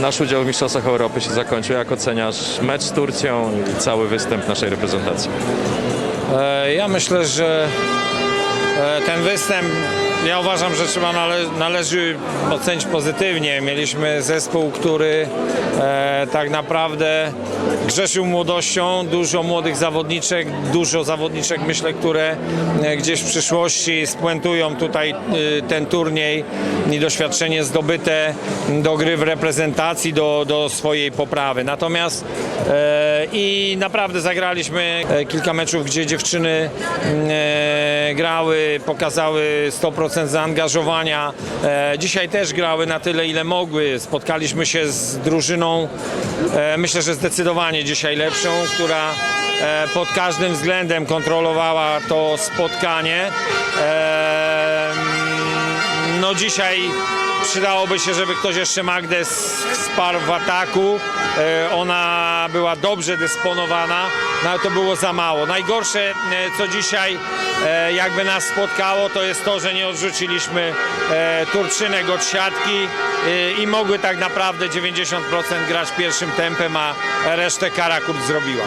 nasz udział w Mistrzostwach Europy się zakończył. Jak oceniasz mecz z Turcją i cały występ naszej reprezentacji? E, Ja myślę, że ten występ, ja uważam, że trzeba nale, należy ocenić pozytywnie. Mieliśmy zespół, który e, tak naprawdę grzeszył młodością, dużo młodych zawodniczek, dużo zawodniczek myślę, które e, gdzieś w przyszłości spuentują tutaj e, ten turniej i doświadczenie zdobyte do gry w reprezentacji, do, do swojej poprawy. Natomiast e, i naprawdę zagraliśmy e, kilka meczów, gdzie dziewczyny mm, e, grały, pokazały 100% zaangażowania. E, dzisiaj też grały na tyle, ile mogły. Spotkaliśmy się z drużyną, e, myślę, że zdecydowanie dzisiaj lepszą, która e, pod każdym względem kontrolowała to spotkanie. No dzisiaj przydałoby się, żeby ktoś jeszcze Magdę s- wsparł w ataku. E, Ona była dobrze dysponowana, no ale to było za mało. Najgorsze, e, co dzisiaj e, jakby nas spotkało, to jest to, że nie odrzuciliśmy Turczynek od siatki i mogły tak naprawdę 90% grać pierwszym tempem, a resztę Karakurt zrobiła.